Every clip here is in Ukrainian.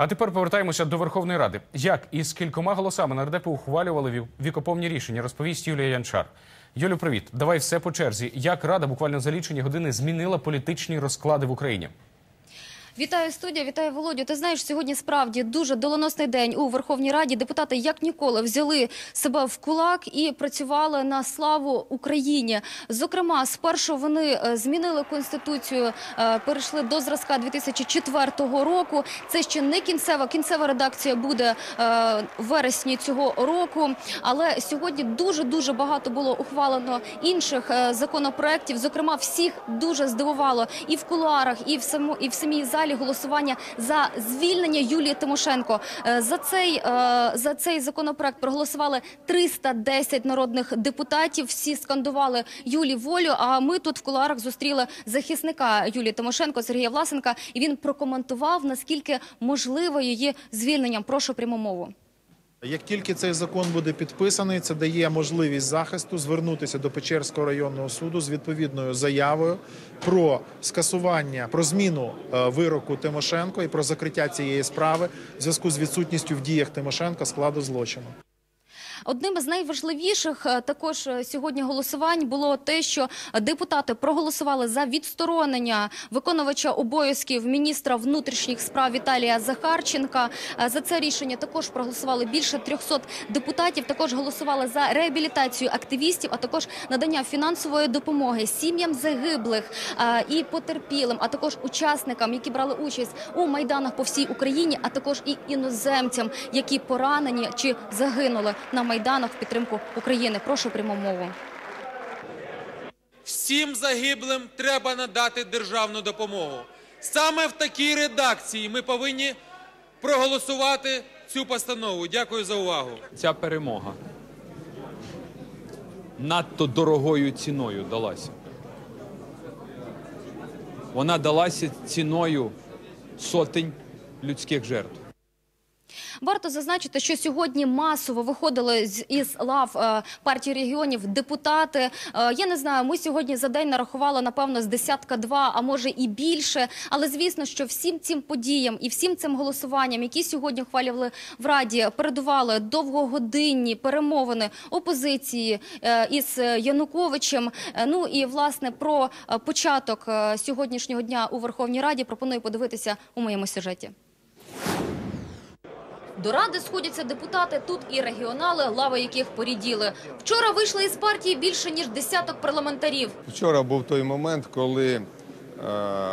А тепер повертаємося до Верховної Ради. Як і з кількома голосами нардепи ухвалювали ві- вікоповні рішення, розповість Юлія Янчар. Юлю, привіт. Давай все по черзі. Як Рада буквально за лічені години змінила політичні розклади в Україні? Вітаю студія, вітаю Володю. Ти знаєш, сьогодні справді дуже доленосний день у Верховній Раді. Депутати як ніколи взяли себе в кулак і працювали на славу Україні. Зокрема, спершу вони е, змінили конституцію, е, перейшли до зразка 2004 року. Це ще не кінцева. Кінцева редакція буде е, в вересні цього року. Але сьогодні дуже дуже багато було ухвалено інших законопроєктів. Зокрема, всіх дуже здивувало і в саму і в самій залі голосування за звільнення Юлії Тимошенко. Е, За цей е, за цей законопроект проголосували 310 народних депутатів. Всі скандували Юлі волю. А ми тут в кулуарах зустріли захисника Юлії Тимошенко Сергія Власенка, і він прокоментував наскільки можливо її звільнення. Прошу пряму мову. Як тільки цей закон буде підписаний, це дає можливість захисту звернутися до Печерського районного суду з відповідною заявою про скасування, про зміну е, вироку Тимошенко і про закриття цієї справи в зв'язку з відсутністю в діях Тимошенка складу злочину. Одним із найважливіших е, також е, сьогодні голосувань було те, що депутати проголосували за відсторонення виконувача обов'язків міністра внутрішніх справ Віталія Захарченка. Е, За це рішення також проголосували більше 300 депутатів. Також голосували за реабілітацію активістів, а також надання фінансової допомоги сім'ям загиблих і потерпілим, а також учасникам, які брали участь у майданах по всій Україні, а також і іноземцям, які поранені чи загинули на майданах в підтримку України. Прошу пряму мову. Всім загиблим треба надати державну допомогу. Саме в такій редакції ми повинні проголосувати цю постанову. Дякую за увагу. ця перемога надто дорогою ціною далася. Вона далася ціною сотень людських жертв. Варто зазначити, що сьогодні масово виходили з із лав е, партії регіонів депутати. Е, я не знаю, ми сьогодні за день нарахували напевно з десятка два, а може і більше. Але звісно, що всім цим подіям і всім цим голосуванням, які сьогодні ухвалювали в раді, передували довгогодинні перемовини опозиції е, із Януковичем. Ну і власне про початок сьогоднішнього дня у Верховній Раді пропоную подивитися у моєму сюжеті. До ради сходяться депутати, тут і регіонали, лави яких поріділи. Вчора вийшли із партії більше ніж десяток парламентарів. Вчора був той момент, коли е,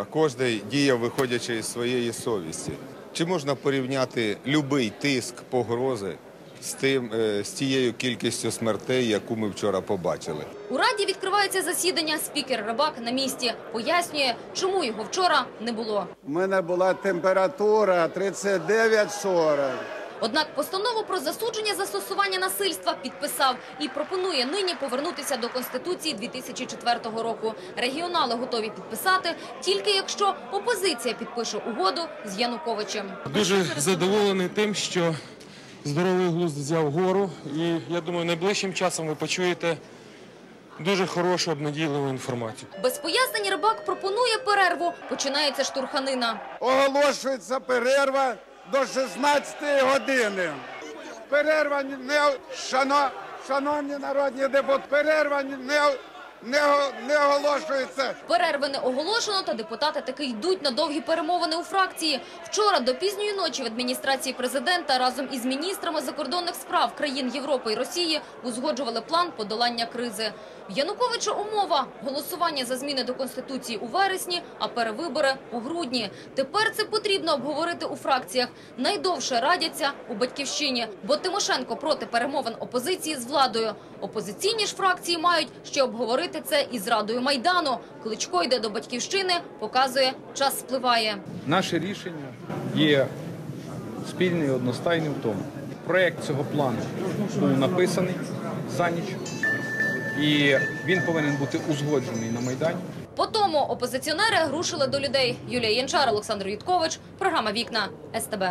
кожен діяв виходячи із своєї совісті. Чи можна порівняти будь-який тиск, погрози з тим е, з тією кількістю смертей, яку ми вчора побачили? У раді відкривається засідання. Спікер Рибак на місці пояснює, чому його вчора не було. У мене була температура 39-40. Однак постанову про засудження застосування насильства підписав і пропонує нині повернутися до конституції 2004 року. Регіонали готові підписати тільки якщо опозиція підпише угоду з Януковичем. Дуже задоволений тим, що здоровий глузд взяв гору, і я думаю, найближчим часом ви почуєте дуже хорошу обнадійливу інформацію. Без пояснень рибак пропонує перерву. Починається штурханина. Оголошується перерва до 16 години. Перерва не шано, шановні народні депутати, перерва не, не, не оголошується. Перерви не оголошено, та депутати таки йдуть на довгі перемовини у фракції. Вчора до пізньої ночі в адміністрації президента разом із міністрами закордонних справ країн Європи і Росії узгоджували план подолання кризи. Януковича умова – голосування за зміни до Конституції у вересні, а перевибори у грудні. Тепер це потрібно обговорити у фракціях. Найдовше радяться у Батьківщині, бо Тимошенко проти перемовин опозиції з владою. Опозиційні ж фракції мають ще обговорити це із Радою Майдану. Кличко йде до Батьківщини, показує, час спливає. Наше рішення є спільне і одностайне в тому. Проект цього плану був написаний за ніч, і він повинен бути узгоджений на Майдані. По тому опозиціонери рушили до людей. Юлія Янчар, Олександр Юткович. Програма «Вікна» СТБ.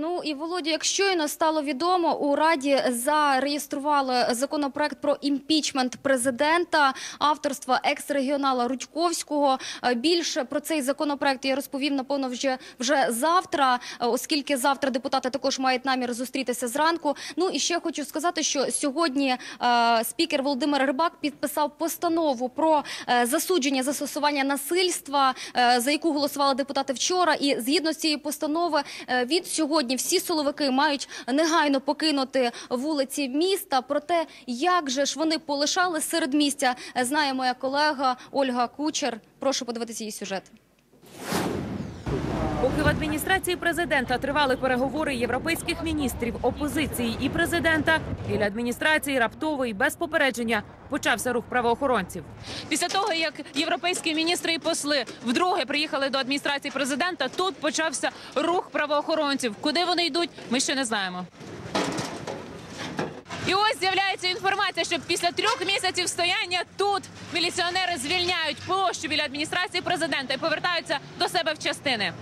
Ну і Володя, як щойно стало відомо, у Раді зареєстрували законопроект про імпічмент президента авторства екс-регіонала Рудьковського. Е, Більше про цей законопроект я розповім напевно вже вже завтра, е, оскільки завтра депутати також мають намір зустрітися зранку. Ну і ще хочу сказати, що сьогодні е, спікер Володимир Рибак підписав постанову про е, засудження застосування насильства, е, за яку голосували депутати вчора. І згідно з цієї постанови, е, від сьогодні всі силовики мають негайно покинути вулиці міста. Проте, як же ж вони полишали серед місця, е, знає моя колега Ольга Кучер. Прошу подивитися її сюжет. Поки в адміністрації президента тривали переговори європейських міністрів, опозиції і президента, біля адміністрації раптово і без попередження почався рух правоохоронців. Після того, як європейські міністри і посли вдруге приїхали до адміністрації президента, тут почався рух правоохоронців. Куди вони йдуть, ми ще не знаємо. І ось з'являється інформація, що після трьох місяців стояння тут міліціонери звільняють площу біля адміністрації президента і повертаються до себе в частини.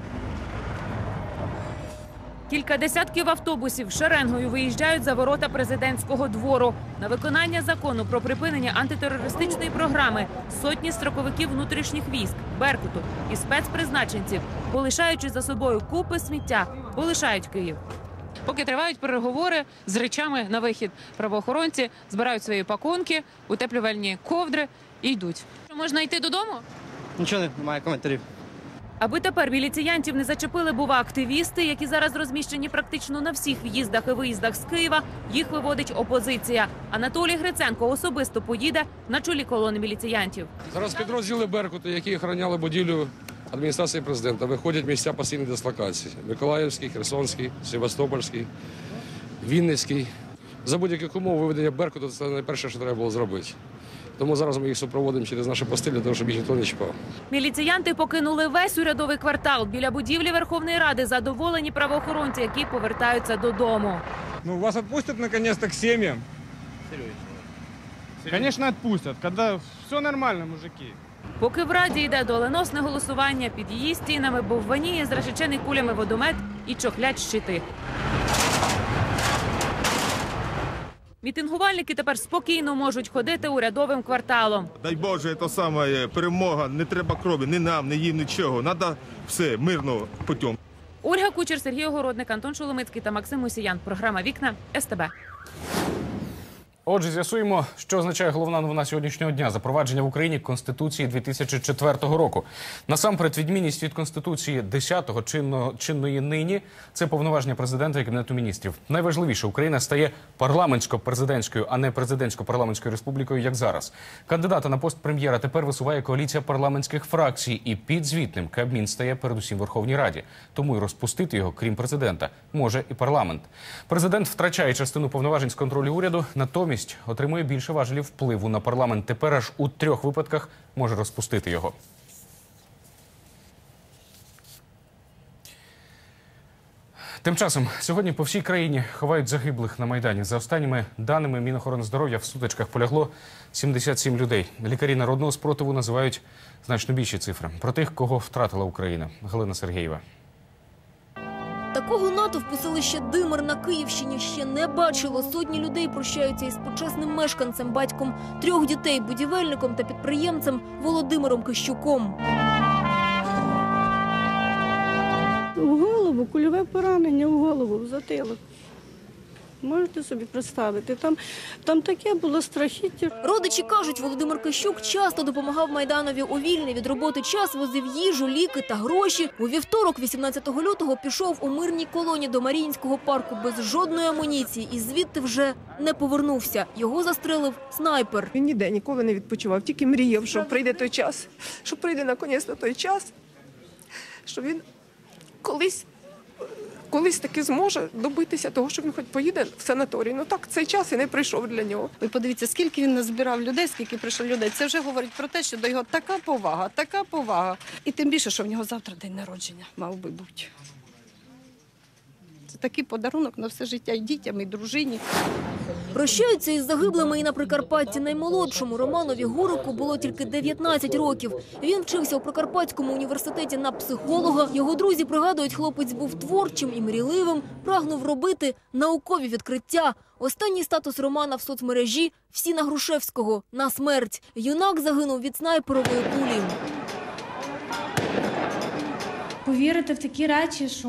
Кілька десятків автобусів шеренгою виїжджають за ворота президентського двору. На виконання закону про припинення антитерористичної програми сотні строковиків внутрішніх військ, беркуту і спецпризначенців, полишаючи за собою купи сміття, полишають Київ. Поки тривають переговори з речами на вихід, правоохоронці збирають свої пакунки, утеплювальні ковдри і йдуть. Можна йти додому? Нічого немає коментарів. Аби тепер міліціянтів не зачепили, бува активісти, які зараз розміщені практично на всіх в'їздах і виїздах з Києва. Їх виводить опозиція. Анатолій Гриценко особисто поїде на чолі колони міліціянтів. Зараз підрозділи Беркуту, які охороняли будівлю адміністрації президента, виходять місця постійної дислокації: Миколаївський, Херсонський, Севастопольський, Вінницький. За будь-яких умов виведення Беркуту це найперше, що треба було зробити. Тому зараз ми їх супроводимо через наші пости, для того, щоб їх ніхто не чіпав. Міліціянти покинули весь урядовий квартал біля будівлі Верховної Ради. Задоволені правоохоронці, які повертаються додому. Ну, вас отпустят наконец-то к семьям? Конечно, отпустят, когда все нормально, мужики. Поки в раді йде доленосне голосування, під її стінами бовваніє зрешечений кулями водомет і чохлять щити. Мітингувальники тепер спокійно можуть ходити урядовим кварталом. Дай Боже, це саме перемога. Не треба крові, ні нам, ні їм, нічого. Треба все мирно путем. Ольга Кучер, Сергій Огородник, Антон Шоломицький та Максим Усіян. Програма Вікна СТБ. Отже, з'ясуємо, що означає головна новина сьогоднішнього дня запровадження в Україні Конституції 2004 року. Насамперед, відмінність від Конституції 10-го чинного чинної нині це повноваження президента і кабінету міністрів. Найважливіше Україна стає парламентсько-президентською, а не президентсько-парламентською республікою, як зараз. Кандидата на пост прем'єра тепер висуває коаліція парламентських фракцій, і підзвітним Кабмін стає передусім Верховній Раді. Тому й розпустити його, крім президента, може і парламент. Президент втрачає частину повноважень з контролю уряду, натомість отримує більше важелів впливу на парламент. Тепер аж у трьох випадках може розпустити його. Тим часом сьогодні по всій країні ховають загиблих на майдані. За останніми даними Мінохорони здоров'я в сутичках полягло 77 людей. Лікарі народного спротиву називають значно більші цифри. Про тих, кого втратила Україна. Галина Сергієва. Такого натовпу селище Димир на Київщині ще не бачило. Сотні людей прощаються із почесним мешканцем, батьком трьох дітей, будівельником та підприємцем Володимиром Кищуком. В голову, кульове поранення в голову, в затилок. Можете собі представити, там, там таке було страхіття. Родичі кажуть, Володимир Кищук часто допомагав Майданові у вільний від роботи час, возив їжу, ліки та гроші. У вівторок, 18 лютого, пішов у мирній колоні до Маріїнського парку без жодної амуніції і звідти вже не повернувся. Його застрелив снайпер. Він ніде ніколи не відпочивав, тільки мріяв, що прийде той час, що прийде наконець той час, що він колись, колись таки зможе добитися того, що він хоч поїде в санаторій. Ну так, цей час і не прийшов для нього. Ви подивіться, скільки він назбирав людей, скільки прийшло людей. Це вже говорить про те, що до його така повага, така повага. І тим більше, що в нього завтра день народження мав би бути. Це такий подарунок на все життя і дітям, і дружині. Прощаються із загиблими і на Прикарпатті наймолодшому Романові Гурику було тільки 19 років. Він вчився у Прикарпатському університеті на психолога. Його друзі пригадують, хлопець був творчим і мрійливим, прагнув робити наукові відкриття. Останній статус Романа в соцмережі – всі на Грушевського, на смерть. Юнак загинув від снайперової кулі. Повірити в такі речі, що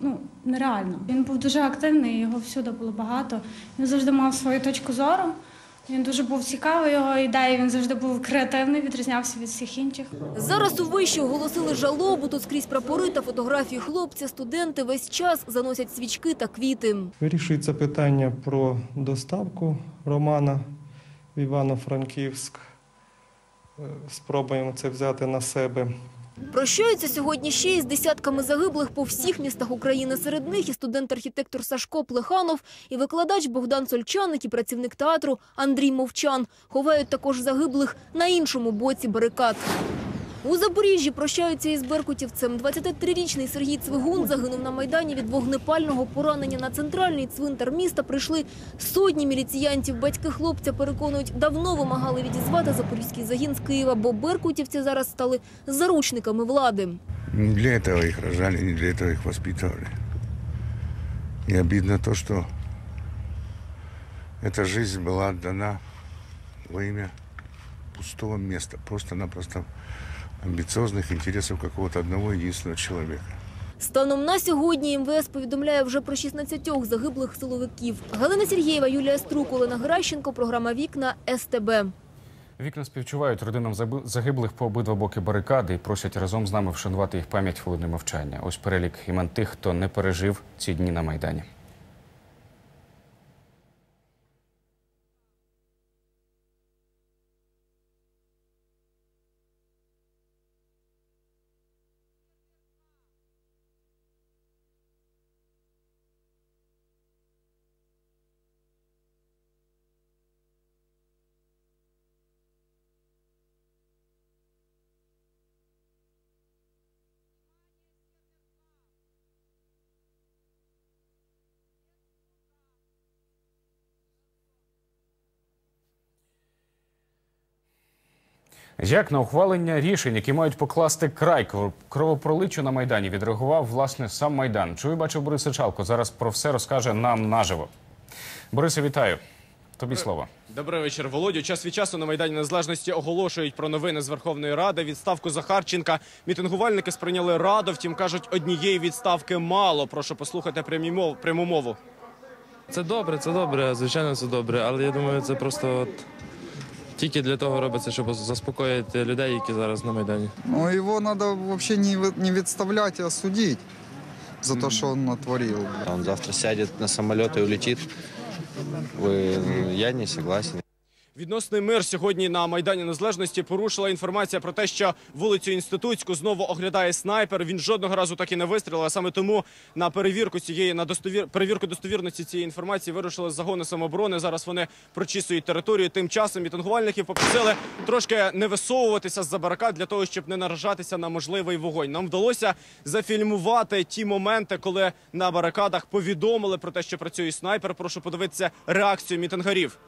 ну нереально. Він був дуже активний, його всюди було багато. Він завжди мав свою точку зору. Він дуже був цікавий його ідеї. Він завжди був креативний, відрізнявся від всіх інших. Зараз у виші оголосили жалобу. Тут скрізь прапори та фотографії хлопця. Студенти весь час заносять свічки та квіти. Вирішується питання про доставку Романа в Івано-Франківськ. Е, Спробуємо це взяти на себе. Прощаються сьогодні ще із десятками загиблих по всіх містах України. Серед них і студент-архітектор Сашко Плеханов, і викладач Богдан Сольчаник, і працівник театру Андрій Мовчан. Ховають також загиблих на іншому боці барикад. У Запоріжжі прощаються із беркутівцем. 23-річний Сергій Цвигун загинув на Майдані від вогнепального поранення. На центральний цвинтар міста прийшли сотні міліціянтів. Батьки хлопця переконують, давно вимагали відізвати запорізький загін з Києва, бо беркутівці зараз стали заручниками влади. Не для этого их рожали, не для этого их воспитывали. И обидно то, что эта жизнь была отдана во имя пустого места, просто-напросто амбициозных интересов какого-то одного единственного человека. Станом на сьогодні МВС повідомляє вже про 16 загиблих силовиків. Галина Сергієва, Юлія Струк, Олена Гращенко, програма «Вікна», СТБ. Вікна співчувають родинам загиблих по обидва боки барикади і просять разом з нами вшанувати їх пам'ять хвилиною мовчання. Ось перелік імен тих, хто не пережив ці дні на Майдані. Як на ухвалення рішень, які мають покласти край кров- кровопроличчю на Майдані, відреагував власне сам Майдан. Чую, бачив Борис Сичалко. Зараз про все розкаже нам наживо. Борисе, вітаю. Тобі слово. Добрий вечір, Володю. Час від часу на Майдані Незалежності оголошують про новини з Верховної Ради. Відставку Захарченка. Мітингувальники сприйняли раду, втім кажуть, однієї відставки мало. Прошу послухати пряму мову. Це добре, це добре, звичайно, це добре, але я думаю, це просто от тільки для того робиться, щоб заспокоїти людей, які зараз на Майдані. Ну, його треба взагалі не, відставляти, а судити за те, що він натворив. Він завтра сяде на самоліт і улетить. Я не согласен. Відносний мир сьогодні на Майдані Незалежності порушила інформація про те, що вулицю Інститутську знову оглядає снайпер. Він жодного разу так і не вистрілив. А саме тому на перевірку цієї на достовір перевірку достовірності цієї інформації вирушили загони самооборони. Зараз вони прочісують територію. Тим часом мітингувальників попросили трошки не висовуватися з-за барикад для того, щоб не наражатися на можливий вогонь. Нам вдалося зафільмувати ті моменти, коли на барикадах повідомили про те, що працює снайпер. Прошу подивитися реакцію мітингарів.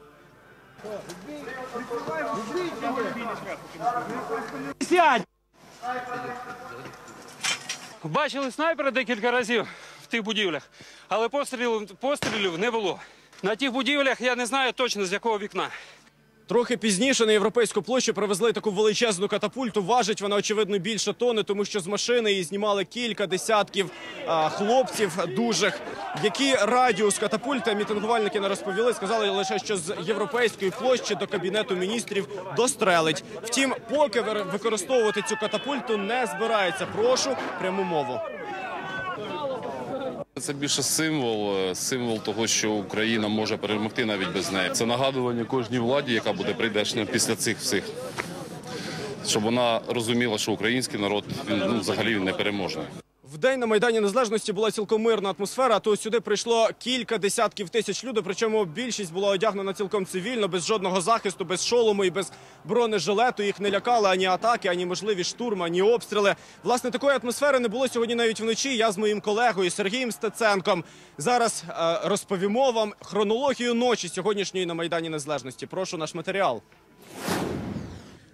Бачили снайпера декілька разів в тих будівлях, але пострілів, пострілів не було. На тих будівлях я не знаю точно з якого вікна. Трохи пізніше на європейську площу привезли таку величезну катапульту. Важить вона очевидно більше тони, тому що з машини її знімали кілька десятків а, хлопців дужих. Який радіус катапульти мітингувальники не розповіли. Сказали лише, що з європейської площі до кабінету міністрів дострелить. Втім, поки використовувати цю катапульту не збирається. Прошу пряму мову. Це більше символ, е, символ того, що Україна може перемогти навіть без неї. Це нагадування кожній владі, яка буде прийдешня після цих всіх, щоб вона розуміла, що український народ ну, взагалі він непереможний. В день на Майдані Незалежності була цілком мирна атмосфера, то сюди прийшло кілька десятків тисяч людей, причому більшість була одягнена цілком цивільно, без жодного захисту, без шолому і без бронежилету. Їх не лякали ані атаки, ані можливі штурми, ані обстріли. Власне, такої атмосфери не було сьогодні навіть вночі. Я з моїм колегою Сергієм Стеценком зараз е, розповімо вам хронологію ночі сьогоднішньої на Майдані Незалежності. Прошу наш матеріал.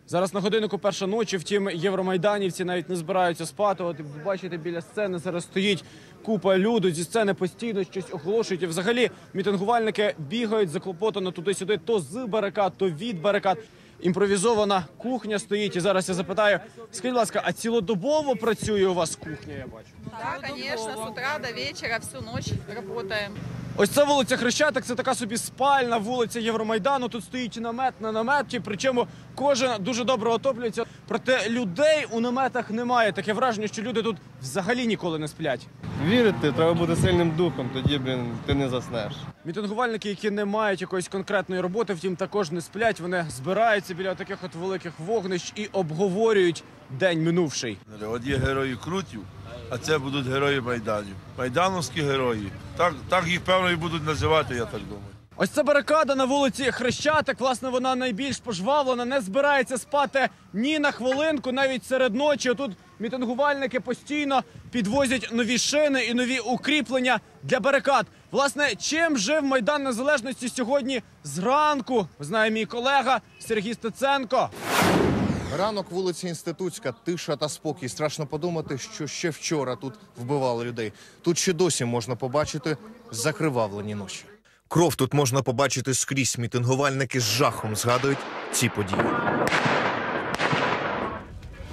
Зараз на годиннику перша ночі, втім, євромайданівці навіть не збираються спати. От бачите, біля сцени зараз стоїть купа люду. Зі сцени постійно щось оголошують. І взагалі мітингувальники бігають заклопотано туди-сюди, то з барикад, то від барикад. Імпровізована кухня стоїть. І зараз я запитаю, скажіть, будь ласка, а цілодобово працює у вас кухня? Я бачу. Да, конечно, с утра до вечера всю ночь работаем. Ось це вулиця Хрещатик, це така собі спальна вулиця Євромайдану. Тут стоїть намет на наметі, причому кожен дуже добре отоплюється. Проте людей у наметах немає. Таке враження, що люди тут взагалі ніколи не сплять. Вірити, треба бути сильним духом, тоді блін, ти не заснеш. Мітингувальники, які не мають якоїсь конкретної роботи, втім також не сплять. Вони збираються біля таких от великих вогнищ і обговорюють день минувший. От є герої Крутів, а це будуть герої Майданів. Майдановські герої. Так, так їх певно і будуть називати, я так думаю. Ось ця барикада на вулиці Хрещатик. Власне, вона найбільш пожвавлена, не збирається спати ні на хвилинку, навіть серед ночі. Тут мітингувальники постійно підвозять нові шини і нові укріплення для барикад. Власне, чим жив Майдан Незалежності сьогодні зранку, знає мій колега Сергій Стеценко. Ранок вулиці Інститутська, тиша та спокій. Страшно подумати, що ще вчора тут вбивали людей. Тут ще досі можна побачити закривавлені ночі. Кров тут можна побачити скрізь. Мітингувальники з жахом згадують ці події.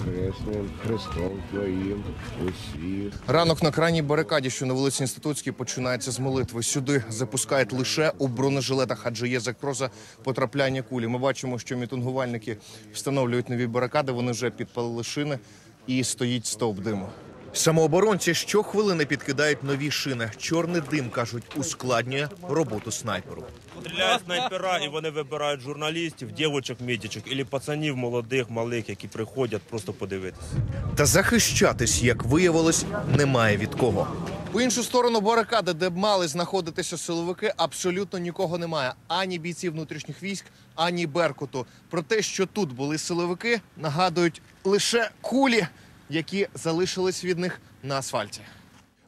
Хресним Христом Твоїм усіх. Ранок на крайній барикаді, що на вулиці Інститутській, починається з молитви. Сюди запускають лише у бронежилетах, адже є загроза потрапляння кулі. Ми бачимо, що мітингувальники встановлюють нові барикади. Вони вже підпалили шини і стоїть стовп диму. Самооборонці щохвилини підкидають нові шини. Чорний дим кажуть, ускладнює роботу снайперу. Стріляють снайпера, і вони вибирають журналістів, дівочок, мітічок, або пацанів молодих, малих, які приходять просто подивитися. Та захищатись, як виявилось, немає від кого. По іншу сторону барикади, де б мали знаходитися силовики, абсолютно нікого немає. Ані бійців внутрішніх військ, ані Беркуту. Про те, що тут були силовики, нагадують лише кулі, які залишились від них на асфальті.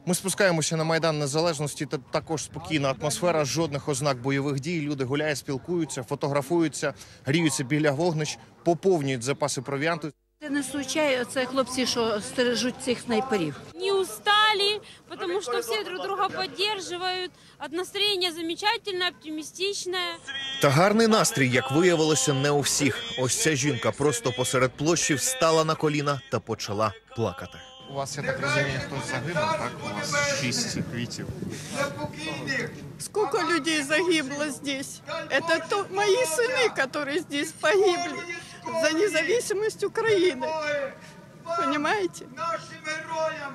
Ми спускаємося на майдан незалежності. Та також спокійна атмосфера, жодних ознак бойових дій. Люди гуляють, спілкуються, фотографуються, гріються біля вогнищ, поповнюють запаси провіанту. Це не случай, це хлопці, що стережуть цих снайперів. не устали, потому что все друг друга поддерживают. От настроения замечательное, оптимистичное. Та гарний настрій, як виявилося, не у всіх. Ось ця жінка просто посеред площі встала на коліна та почала плакати. У вас, я так розумію, хтось загинув, так? У вас шість квітів. Сколько людей загибло здесь? Это то, мои сыны, которые здесь погибли за независимость Украины. Понимаете?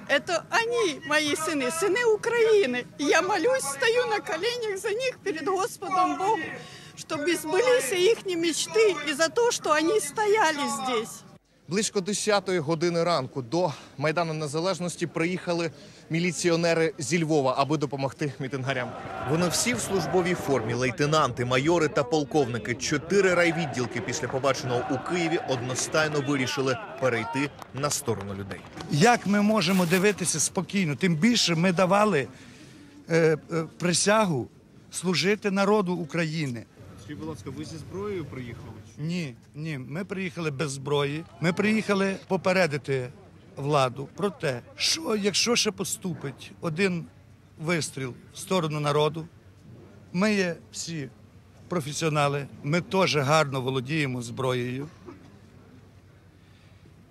Это они, мои сыны, сыны Украины. И Я молюсь, стою на коленях за них перед Господом Богом, чтобы сбылись их мечты и за то, что они стояли здесь. Близько 10-ї години ранку до Майдану Незалежності приїхали міліціонери зі Львова, аби допомогти мітингарям. Вони всі в службовій формі, лейтенанти, майори та полковники. Чотири райвідділки після побаченого у Києві одностайно вирішили перейти на сторону людей. Як ми можемо дивитися спокійно? Тим більше ми давали е, е, присягу служити народу України. Скажіть, будь ласка, ви зі зброєю приїхали? Ні, ні, ми приїхали без зброї. Ми приїхали попередити владу про те, що якщо ще поступить один вистріл в сторону народу, ми є всі професіонали, ми теж гарно володіємо зброєю.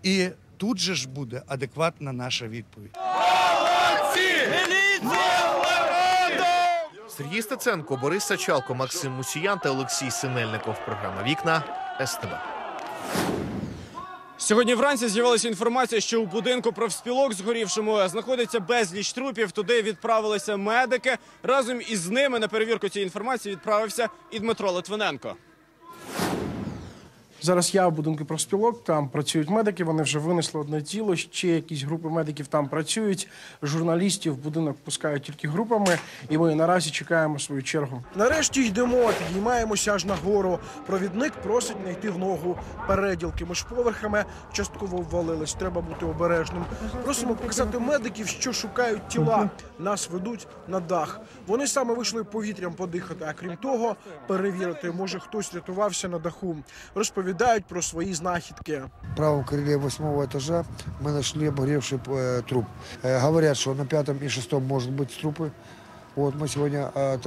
І тут же ж буде адекватна наша відповідь. Сергій Стеценко, Борис Сачалко, Максим Мусіян та Олексій Синельников. Програма Вікна СТБ. Сьогодні вранці з'явилася інформація, що у будинку профспілок згорівшому знаходиться безліч трупів. Туди відправилися медики. Разом із ними на перевірку цієї інформації відправився і Дмитро Литвиненко. Зараз я в будинку профспілок, там працюють медики, вони вже винесли одне тіло, ще якісь групи медиків там працюють. Журналістів в будинок пускають тільки групами, і ми наразі чекаємо свою чергу. Нарешті йдемо, підіймаємося аж нагору. Провідник просить не йти в ногу. Переділки між поверхами частково ввалились. Треба бути обережним. Просимо показати медиків, що шукають тіла. Нас ведуть на дах. Вони саме вийшли повітрям подихати. А крім того, перевірити, може хтось рятувався на даху Розповідають про свої знахідки. В правом крыле восьмого этажа мы нашли обгоревший э, труп. Э, говорят, что на пятом и шестом может быть трупы. Вот мы сегодня э.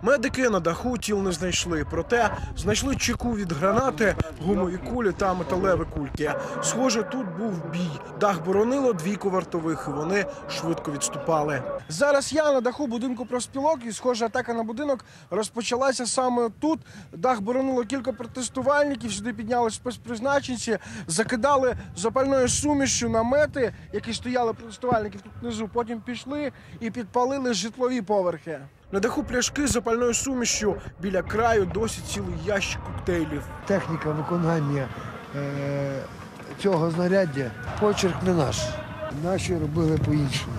Медики на даху тіл не знайшли, проте знайшли чеку від гранати, гумові кулі та металеві кульки. Схоже, тут був бій. Дах боронило двійко вартових, і вони швидко відступали. Зараз я на даху будинку профспілок, і схоже, атака на будинок розпочалася саме тут. Дах боронило кілька протестувальників. Сюди піднялись спецпризначенці, закидали запальною сумішю намети, які стояли протестувальників тут внизу. Потім пішли і підпалили житлові поверхи. На даху пляшки з запальною сумішю. Біля краю досі цілий ящик коктейлів. Техніка виконання е, цього знаряддя почерк не наш. Наші робили по-іншому.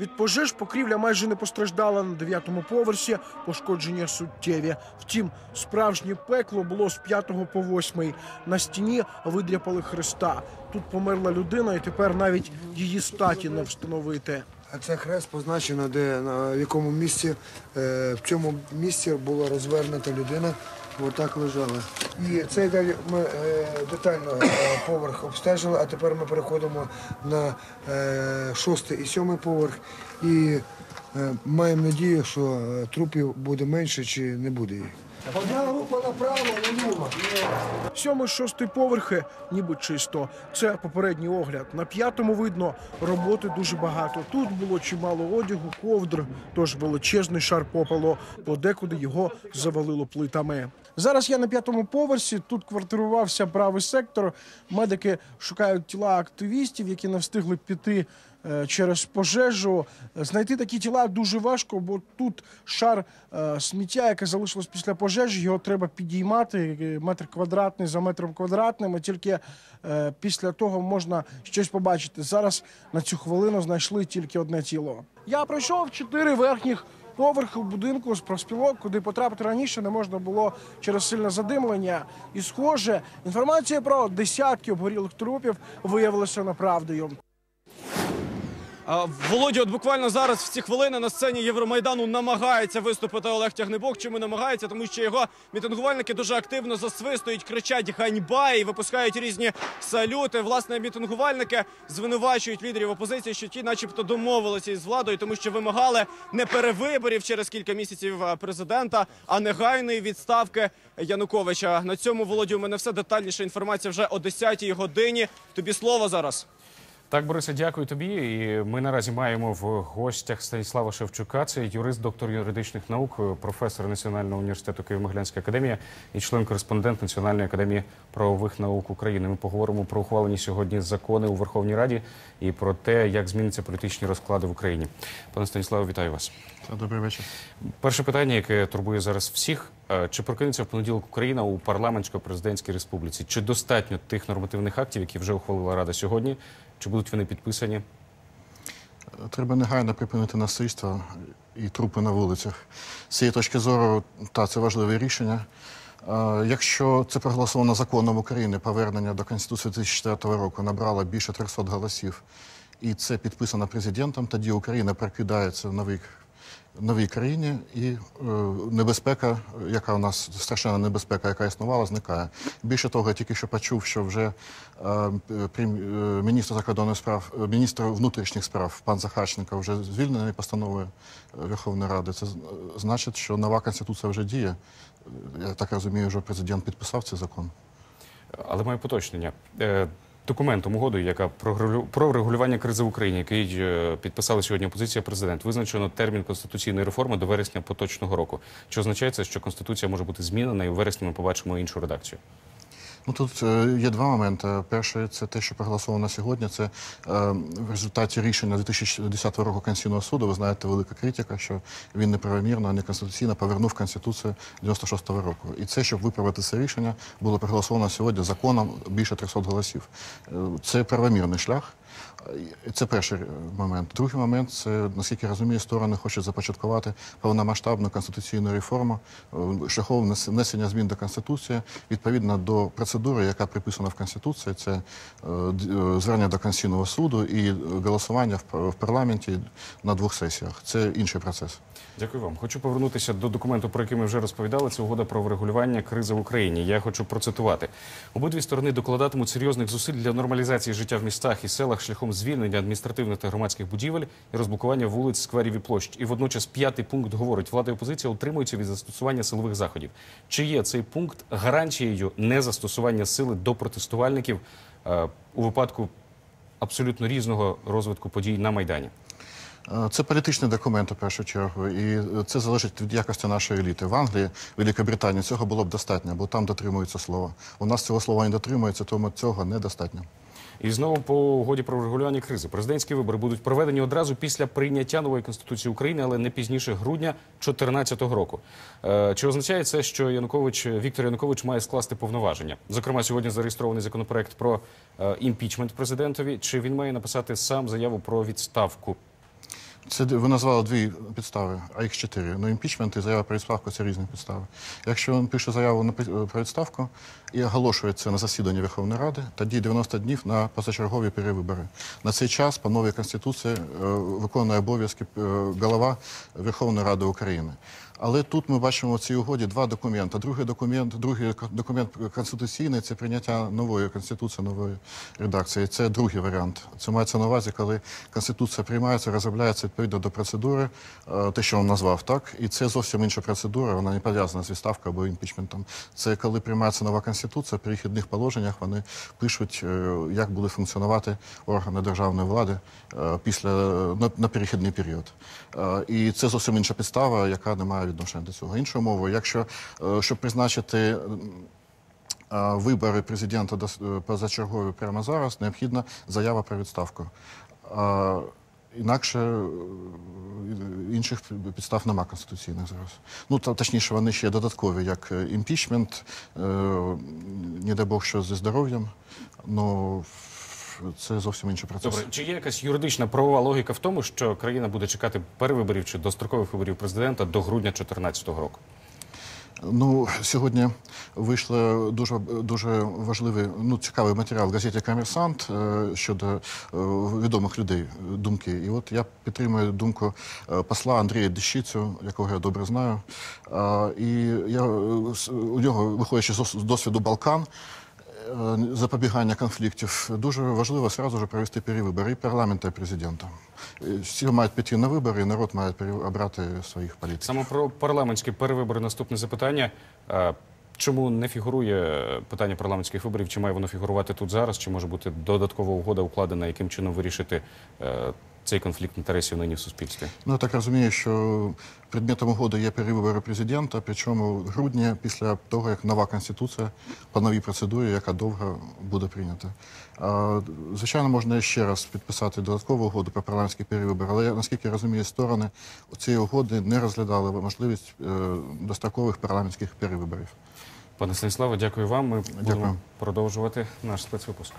Від пожеж покрівля майже не постраждала на дев'ятому поверсі, пошкодження суттєві. Втім, справжнє пекло було з п'ятого по восьмий. На стіні видряпали хреста. Тут померла людина, і тепер навіть її статі не встановити. А це хрест позначено, де на якому місці е, в цьому місці була розвернута людина. Отак лежала. І цей далі ми е, детально е, поверх обстежили, а тепер ми переходимо на е, шостий і сьомий поверх. І е, маємо надію, що е, трупів буде менше чи не буде їх. Сьомий, шостий поверхи, ніби чисто. Це попередній огляд. На п'ятому видно роботи дуже багато. Тут було чимало одягу, ковдр, тож величезний шар попелу. Подекуди його завалило плитами. Зараз я на п'ятому поверсі. Тут квартирувався правий сектор. Медики шукають тіла активістів, які не встигли піти через пожежу. Знайти такі тіла дуже важко, бо тут шар е, сміття, яке залишилось після пожежі, його треба підіймати е, метр квадратний за метром квадратним. І тільки е, після того можна щось побачити. Зараз на цю хвилину знайшли тільки одне тіло. Я пройшов чотири верхніх. Поверхи в будинку з профспілок, куди потрапити раніше не можна було через сильне задимлення. І схоже, інформація про десятки обгорілих трупів виявилася неправдою. А, Володя, от буквально зараз в ці хвилини на сцені Євромайдану намагається виступити Олег Тягнебок. Чому намагається? Тому що його мітингувальники дуже активно засвистують, кричать ганьба і випускають різні салюти. Власне, мітингувальники звинувачують лідерів опозиції, що ті, начебто, домовилися із владою, тому що вимагали не перевиборів через кілька місяців президента, а негайної відставки Януковича. На цьому Володю, у мене все детальніша інформація вже о 10-й годині. Тобі слово зараз. Так, Борисе, дякую тобі. І ми наразі маємо в гостях Станіслава Шевчука. Це юрист, доктор юридичних наук, професор Національного університету Києво-Могилянська академія і член-кореспондент Національної академії правових наук України. Ми поговоримо про ухвалені сьогодні закони у Верховній Раді і про те, як зміняться політичні розклади в Україні. Пане Станіславе, вітаю вас. Добрий вечір. Перше питання, яке турбує зараз всіх: Е, чи прокинеться в понеділок Україна у парламентсько-президентській республіці? Чи достатньо тих нормативних актів, які вже ухвалила Рада сьогодні? Чи будуть вони підписані? Треба негайно припинити насильство і трупи на вулицях. З цієї точки зору, та це важливе рішення. Якщо це проголосовано законом України, повернення до Конституції 2004 року набрало більше 300 голосів, і це підписано президентом, тоді Україна прокидається в новій, новій країні, і е, небезпека, яка у нас страшенна небезпека, яка існувала, зникає. Більше того, я тільки що почув, що вже е, е, міністр закордонних справ, міністр внутрішніх справ пан Захарченко вже звільнений постановою Верховної Ради. Це значить, що нова конституція вже діє. Я так розумію, вже президент підписав цей закон. Але маю поточнення. Е, Документом угодою, яка про регулю- про регулювання кризи в Україні, який підписала сьогодні опозиція президент, визначено термін конституційної реформи до вересня поточного року. Що означається, що конституція може бути змінена, і у вересні ми побачимо іншу редакцію. Ну тут е, є два моменти. Перший це те, що проголосовано сьогодні. Це е, в результаті рішення 2010 року Конституційного суду. Ви знаєте, велика критика, що він неправомірно, неконституційно повернув Конституцію 96-го року. І це, щоб виправити це рішення, було проголосовано сьогодні законом більше 300 голосів. Е, Це правомірний шлях. Це перший е, момент. Другий момент це, наскільки я розумію, сторони хочуть започаткувати повномасштабну конституційну реформу е, шляхом внесення змін до Конституції відповідно до процедури, яка приписана в Конституції. Це е, звернення до Конституційного суду і голосування в парламенті на двох сесіях. Це інший процес. Дякую вам. Хочу повернутися до документу, про який ми вже розповідали. Це угода про врегулювання кризи в Україні. Я хочу процитувати. Обидві сторони докладатимуть серйозних зусиль для нормалізації життя в містах і селах шляхом звільнення адміністративних та громадських будівель і розблокування вулиць, скверів і площ. І водночас п'ятий пункт говорить, влада і опозиція утримуються від застосування силових заходів. Чи є цей пункт гарантією незастосування сили до протестувальників е, у випадку абсолютно різного розвитку подій на майдані? Е, Це політичний документ у першу чергу, і це залежить від якості нашої еліти. В Англії, Великій Британії цього було б достатньо, бо там дотримується слова. У нас цього слова не дотримується, тому цього недостатньо. І знову по угоді про врегулювання кризи. Президентські вибори будуть проведені одразу після прийняття нової конституції України, але не пізніше грудня 2014 року. Е, Чи означає це, що Янукович Віктор Янукович має скласти повноваження? Зокрема, сьогодні зареєстрований законопроект про е, імпічмент президентові. Чи він має написати сам заяву про відставку? Це ви назвали дві підстави, а їх чотири. Ну, імпічмент і заява про відставку це різні підстави. Якщо він пише заяву на про відставку і оголошує це на засіданні Верховної Ради, тоді 90 днів на позачергові перевибори. На цей час по новій конституції е, виконує обов'язки е, голова Верховної Ради України. Але тут ми бачимо в цій угоді два документи. Другий документ, другий документ конституційний це прийняття нової конституції, нової редакції. Це другий варіант. Це мається на увазі, коли конституція приймається, розробляється відповідно до процедури, е, те, що він назвав, так і це зовсім інша процедура. Вона не пов'язана з відставкою або імпічментом. Це коли приймається нова конституція, при перехідних положеннях вони пишуть, е, як будуть функціонувати органи державної влади е, після на, на перехідний період. І це зовсім інша підстава, яка не має відношення до цього. Іншою мовою, якщо е, щоб призначити е, вибори президента е, позачергові прямо зараз, необхідна заява про відставку. Інакше інших підстав нема конституційних зараз. Ну та точніше, вони ще додаткові, як імпічмент, не дай Бог, що зі здоров'ям. Ну це зовсім інший процес. Добре, чи є якась юридична правова логіка в тому, що країна буде чекати перевиборів чи дострокових виборів президента до грудня 2014 року? Ну, сьогодні вийшло дуже дуже важливий, ну цікавий матеріал в газеті Комерсант е, щодо е, відомих людей думки. І от я підтримую думку е, посла Андрія Дещицю, якого я добре знаю. І я у нього, виходячи з досвіду Балкан. Е, Запобігання конфліктів дуже важливо сразу же провести перевибори і парламенту, і президента. Е, Всі мають піти на вибори, і народ має обрати своїх політиків. Саме про парламентські перевибори наступне запитання. Е, Чому не фігурує питання парламентських виборів? Чи має воно фігурувати тут зараз? Чи може бути додаткова угода укладена, яким чином вирішити цей конфлікт інтересів нині в суспільстві? Ну, я так розумію, що предметом угоди є перевибори президента, причому в грудні, після того, як нова конституція по новій процедурі, яка довго буде прийнята. А, Звичайно, можна ще раз підписати додаткову угоду про парламентські перевибори, але наскільки я розумію, сторони цієї угоди не розглядали можливість е, дострокових парламентських перевиборів. Пане Станіславе, дякую вам. Ми будемо Дякую. продовжувати наш спецвипуск.